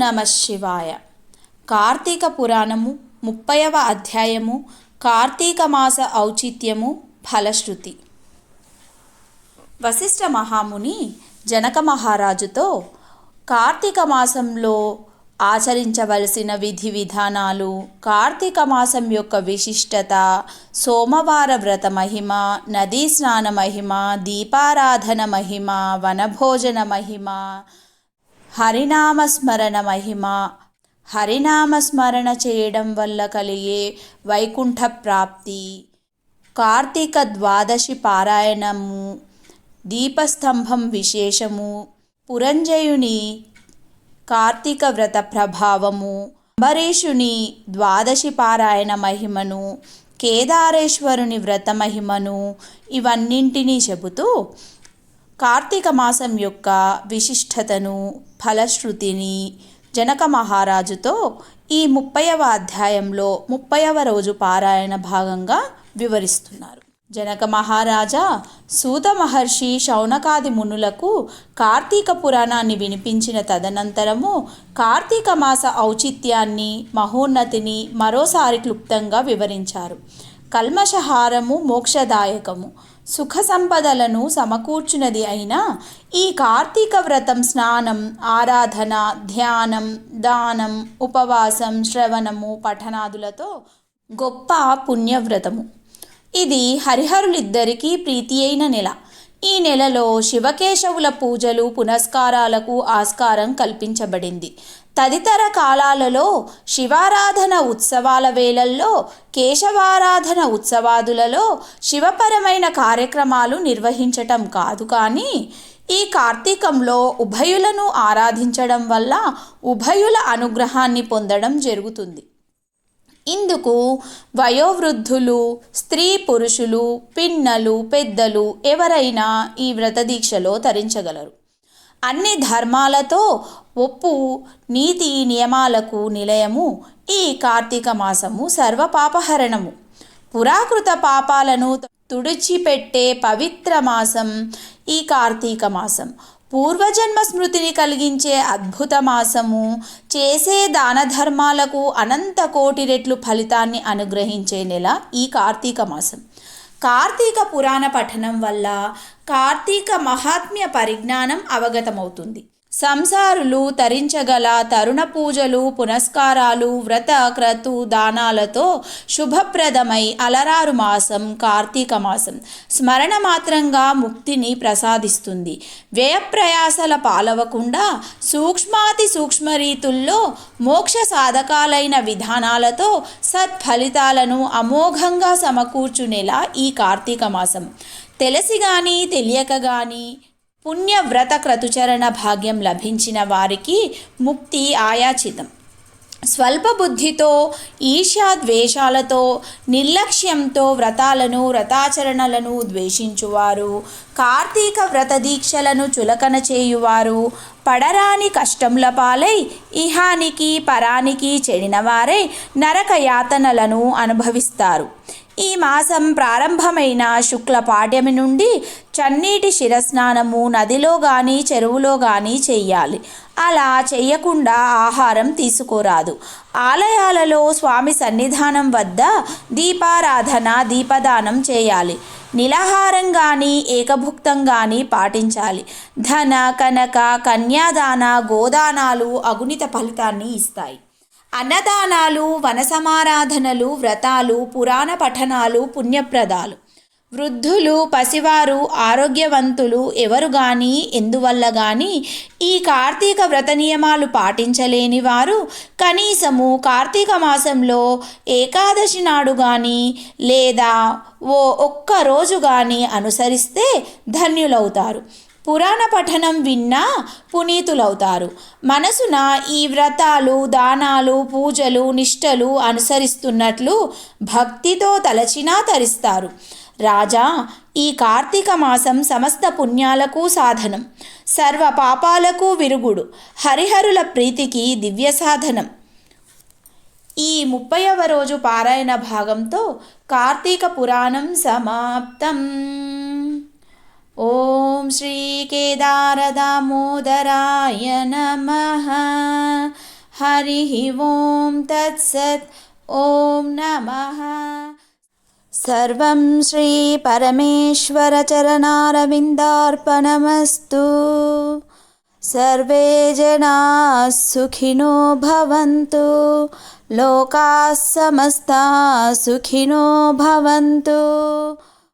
నమ శివాయ. కార్తీక పురాణము ముప్పైవ అధ్యాయము కార్తీక మాస ఔచిత్యము ఫలశ్రుతి. వశిష్ఠ మహాముని జనక మహారాజుతో కార్తీక మాసంలో ఆచరించవలసిన విధి విధానాలు కార్తీక మాసం యొక్క విశిష్టత సోమవార వ్రత మహిమ నదీ స్నాన మహిమ దీపారాధన మహిమ వనభోజన మహిమ హరినామస్మరణ మహిమ. హరినామస్మరణ చేయడం వల్ల కలిగే వైకుంఠ ప్రాప్తి. కార్తీక ద్వాదశి పారాయణము దీపస్తంభం విశేషము పురంజయుని కార్తీక వ్రత ప్రభావము అంబరీషుని ద్వాదశి పారాయణ మహిమను కేదారేశ్వరుని వ్రత మహిమను ఇవన్నింటినీ చెబుతూ కార్తీక మాసం యొక్క విశిష్టతను ఫలశ్రుతిని జనక మహారాజుతో ఈ ముప్పైవ అధ్యాయంలో ముప్పైవ రోజు పారాయణ భాగంగా వివరిస్తున్నారు. జనక మహారాజా సూత మహర్షి శౌనకాది మునులకు కార్తీక పురాణాన్ని వినిపించిన తదనంతరము కార్తీక మాస ఔచిత్యాన్ని మహోన్నతిని మరోసారి క్లుప్తంగా వివరించారు. కల్మషహారము మోక్షదాయకము. సుఖ సంపదలను సమకూర్చునది అయినా ఈ కార్తీక వ్రతం స్నానం ఆరాధన ధ్యానం దానం ఉపవాసం శ్రవణము పఠనాదులతో గొప్ప పుణ్యవ్రతము. ఇది హరిహరులిద్దరికీ ప్రీతి అయిన నెల. ఈ నెలలో శివకేశవుల పూజలు పునస్కారాలకు ఆస్కారం కల్పించబడింది. తదితర కాలాలలో శివారాధన ఉత్సవాల వేళల్లో కేశవారాధన ఉత్సవాదులలో శివపరమైన కార్యక్రమాలు నిర్వహించటం కాదు కానీ ఈ కార్తీకంలో ఉభయులను ఆరాధించడం వల్ల ఉభయుల అనుగ్రహాన్ని పొందడం జరుగుతుంది. ఇందుకు వయోవృద్ధులు స్త్రీ పురుషులు పిన్నలు పెద్దలు ఎవరైనా ఈ వ్రత దీక్షలో తరించగలరు. అన్ని ధర్మాలతో ఒప్పు నీతి నియమాలకు నిలయము ఈ కార్తీక మాసము సర్వపాపహరణము. పురాకృత పాపాలను తుడిచిపెట్టే పవిత్ర మాసం ఈ కార్తీక మాసం. పూర్వజన్మ స్మృతిని కలిగించే అద్భుత మాసము చేసే దాన ధర్మాలకు అనంత కోటి రెట్లు ఫలితాన్ని అనుగ్రహించే నెల ఈ కార్తీక మాసం. కార్తీక పురాణ పఠనం వల్ల కార్తీక మహాత్మ్య పరిజ్ఞానం అవగతమవుతుంది. సంసారులు తరించగల తరుణ పూజలు పునస్కారాలు వ్రత క్రతు దానాలతో శుభప్రదమై అలరారు మాసం కార్తీక మాసం. స్మరణ మాత్రంగా ముక్తిని ప్రసాదిస్తుంది. వ్యయప్రయాసల పాలవకుండా సూక్ష్మాతి సూక్ష్మ రీతుల్లో మోక్ష సాధకాలైన విధానాలతో సత్ఫలితాలను అమోఘంగా సమకూర్చునేలా ఈ కార్తీక మాసం. తెలిసి కానీ తెలియక కానీ పుణ్యవ్రత క్రతుచరణ భాగ్యం లభించిన వారికి ముక్తి ఆయాచితం. స్వల్ప బుద్ధితో ఈర్ష్యాద్వేషాలతో నిర్లక్ష్యంతో వ్రతాలను వ్రతాచరణలను ద్వేషించువారు. కార్తీక వ్రత దీక్షలను చులకన చేయువారు. పడరాని కష్టముల పాలై ఇహానికి పరానికి చెడినవారై నరక యాతనలను అనుభవిస్తారు. ఈ మాసం ప్రారంభమైన శుక్ల పాడ్యమి నుండి చన్నీటి శిరస్నానము నదిలో కానీ చెరువులో కానీ చెయ్యాలి. అలా చేయకుండా ఆహారం తీసుకోరాదు. ఆలయాలలో స్వామి సన్నిధానం వద్ద దీపారాధన దీపదానం చేయాలి. నిలహారం కానీ ఏకభుక్తం కానీ పాటించాలి. ధన కనక కన్యాదాన గోదానాలు అగుణిత ఫలితాన్ని ఇస్తాయి. అన్నదానాలు వనసమారాధనలు వ్రతాలు పురాణ పఠనాలు పుణ్యప్రదాలు. వృద్ధులు పసివారు ఆరోగ్యవంతులు ఎవరు కానీ ఎందువల్ల కానీ ఈ కార్తీక వ్రత నియమాలు పాటించలేని వారు కనీసము కార్తీక మాసంలో ఏకాదశి నాడు కానీ లేదా ఓ ఒక్క రోజు కానీ అనుసరిస్తే ధన్యులవుతారు. పురాణ పఠనం విన్నా పునీతులవుతారు. మనసున ఈ వ్రతాలు దానాలు పూజలు నిష్టలు అనుసరిస్తున్నట్లు భక్తితో తలచినా తరిస్తారు. రాజా ఈ కార్తీక మాసం సమస్త పుణ్యాలకు సాధనం. సర్వ పాపాలకు విరుగుడు. హరిహరుల ప్రీతికి దివ్య సాధనం. ఈ ముప్పైవ రోజు పారాయణ భాగంతో కార్తీక పురాణం సమాప్తం. ॐ श्रीकेदारदामोदराय नमः। हरिः ॐ तत्सत्। ॐ नमः। सर्वं श्रीपरमेश्वरचरणारविन्दार्पणमस्तु सर्वे जनाः सुखिनो भवन्तु। लोकाः समस्ताः सुखिनो भवन्तु।